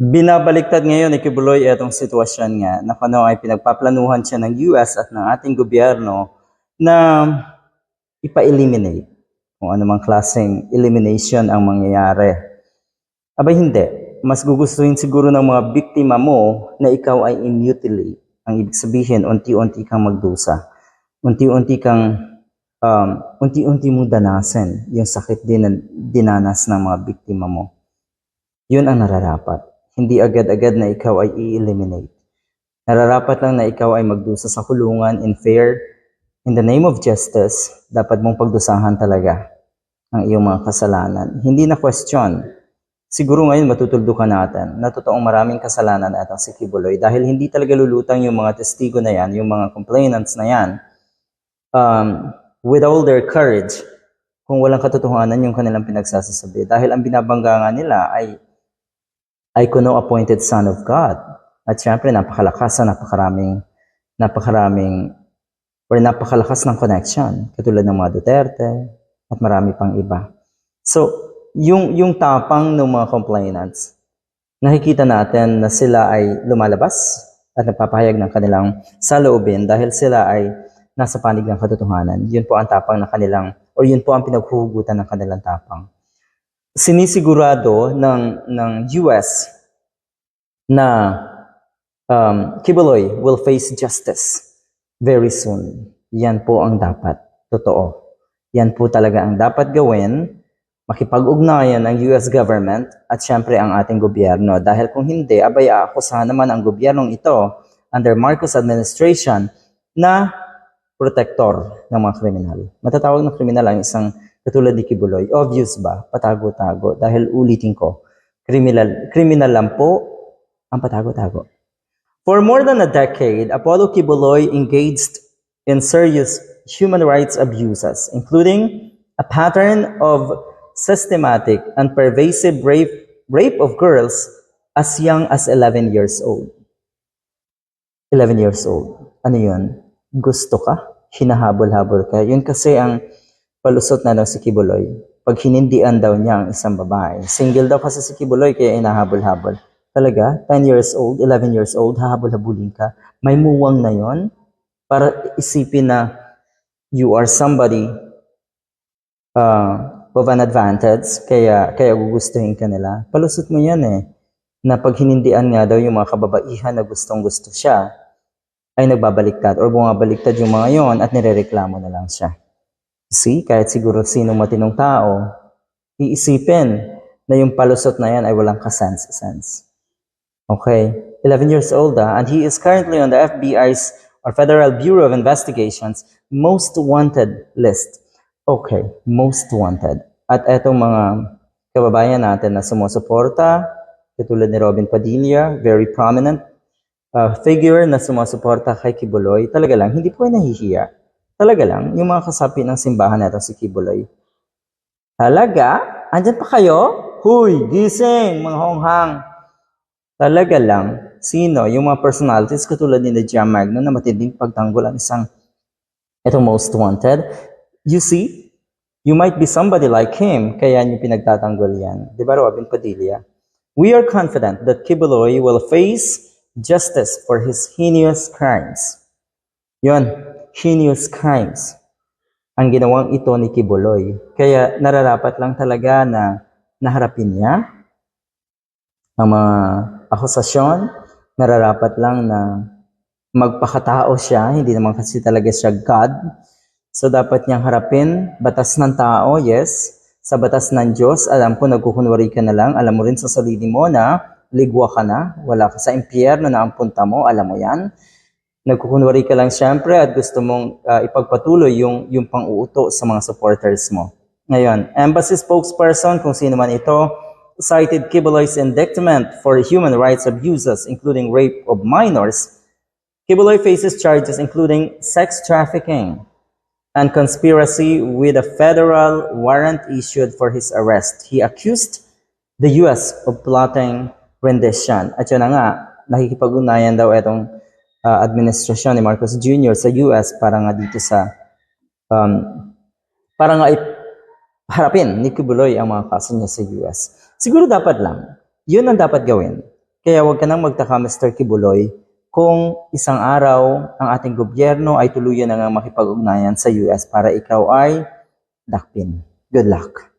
Binabaliktad ngayon ni Kibuloy itong sitwasyon nga na kung ano ay pinagpaplanuhan siya ng US at ng ating gobyerno na ipa-eliminate kung anumang klaseng elimination ang mangyayari. Abay hindi. Mas gugustuhin siguro ng mga biktima mo na ikaw ay immutile. Ang ibig sabihin, unti-unti kang magdusa. Unti-unti kang, um, unti-unti mong danasin yung sakit din na dinanas ng mga biktima mo. Yun ang nararapat. Hindi agad-agad na ikaw ay i-eliminate. Nararapat lang na ikaw ay magdusa sa kulungan in fair, in the name of justice, dapat mong pagdusahan talaga ang iyong mga kasalanan. Hindi na question. Siguro ngayon matutuldukan natin na totoong maraming kasalanan at ang si Kibuloy dahil hindi talaga lulutang yung mga testigo na yan, yung mga complainants na yan, um, with all their courage, kung walang katotohanan yung kanilang pinagsasasabi. Dahil ang binabangga nila ay ay kuno appointed son of God. At syempre, napakalakas na napakaraming, napakaraming, or napakalakas ng connection, katulad ng mga Duterte, at marami pang iba. So, yung, yung tapang ng mga complainants, nakikita natin na sila ay lumalabas at nagpapahayag ng kanilang saloobin dahil sila ay nasa panig ng katotohanan. Yun po ang tapang ng kanilang, or yun po ang pinaghuhugutan ng kanilang tapang sinisigurado ng, ng US na um, Kibuloy will face justice very soon. Yan po ang dapat. Totoo. Yan po talaga ang dapat gawin. Makipag-ugnayan ng US government at syempre ang ating gobyerno. Dahil kung hindi, abay aakusahan naman ang gobyernong ito under Marcos administration na protector ng mga kriminal. Matatawag na kriminal ang isang katulad ni Kibuloy. Obvious ba? Patago-tago. Dahil ulitin ko, criminal, criminal lang po ang patago-tago. For more than a decade, Apollo Kibuloy engaged in serious human rights abuses, including a pattern of systematic and pervasive rape, rape of girls as young as 11 years old. 11 years old. Ano yun? Gusto ka? Hinahabol-habol ka? Yun kasi ang palusot na daw si Kibuloy. Pag hinindian daw niya ang isang babae. Single daw kasi si Kibuloy kaya inahabol-habol. Talaga, 10 years old, 11 years old, hahabol-habulin ka. May muwang na yon para isipin na you are somebody uh, of an advantage, kaya, kaya gugustuhin ka nila. Palusot mo yan eh. Na pag hinindian nga daw yung mga kababaihan na gustong gusto siya, ay nagbabaliktad or bumabaliktad yung mga yon at nirereklamo na lang siya. See, kahit siguro sino matinong tao, iisipin na yung palusot na yan ay walang kasense-sense. Okay, 11 years old ah, and he is currently on the FBI's or Federal Bureau of Investigations most wanted list. Okay, most wanted. At etong mga kababayan natin na sumusuporta, katulad ni Robin Padilla, very prominent uh, figure na sumusuporta kay Kibuloy, talaga lang, hindi po ay nahihiya. Talaga lang, yung mga kasapi ng simbahan na si Kibuloy. Talaga? Andyan pa kayo? Huy, gising, mga honghang. Talaga lang, sino? Yung mga personalities katulad ni Jam Magno na matinding pagtanggol ang isang itong most wanted. You see, you might be somebody like him, kaya niyo pinagtatanggol yan. Di ba, Robin Padilla? We are confident that Kibuloy will face justice for his heinous crimes. Yun, heinous crimes ang ginawang ito ni Kibuloy. Kaya nararapat lang talaga na naharapin niya ang mga akusasyon, nararapat lang na magpakatao siya, hindi naman kasi talaga siya God. So dapat niyang harapin, batas ng tao, yes. Sa batas ng Diyos, alam ko nagkukunwari ka na lang, alam mo rin sa sarili mo na ligwa ka na, wala ka sa impyerno na ang punta mo, alam mo yan. Nagkukunwari ka lang syempre at gusto mong uh, ipagpatuloy yung, yung pang-uuto sa mga supporters mo. Ngayon, embassy spokesperson, kung sino man ito, cited Kibuloy's indictment for human rights abuses, including rape of minors. Kibuloy faces charges including sex trafficking and conspiracy with a federal warrant issued for his arrest. He accused the U.S. of plotting rendition. At yun na nga, nakikipag-unayan daw itong uh, administrasyon ni Marcos Jr. sa US para nga dito sa um, para nga harapin ni Kibuloy ang mga kaso niya sa US. Siguro dapat lang, yun ang dapat gawin. Kaya huwag ka nang magtaka, Mr. Kibuloy, kung isang araw ang ating gobyerno ay tuluyan na nga makipag-ugnayan sa US para ikaw ay dakpin. Good luck.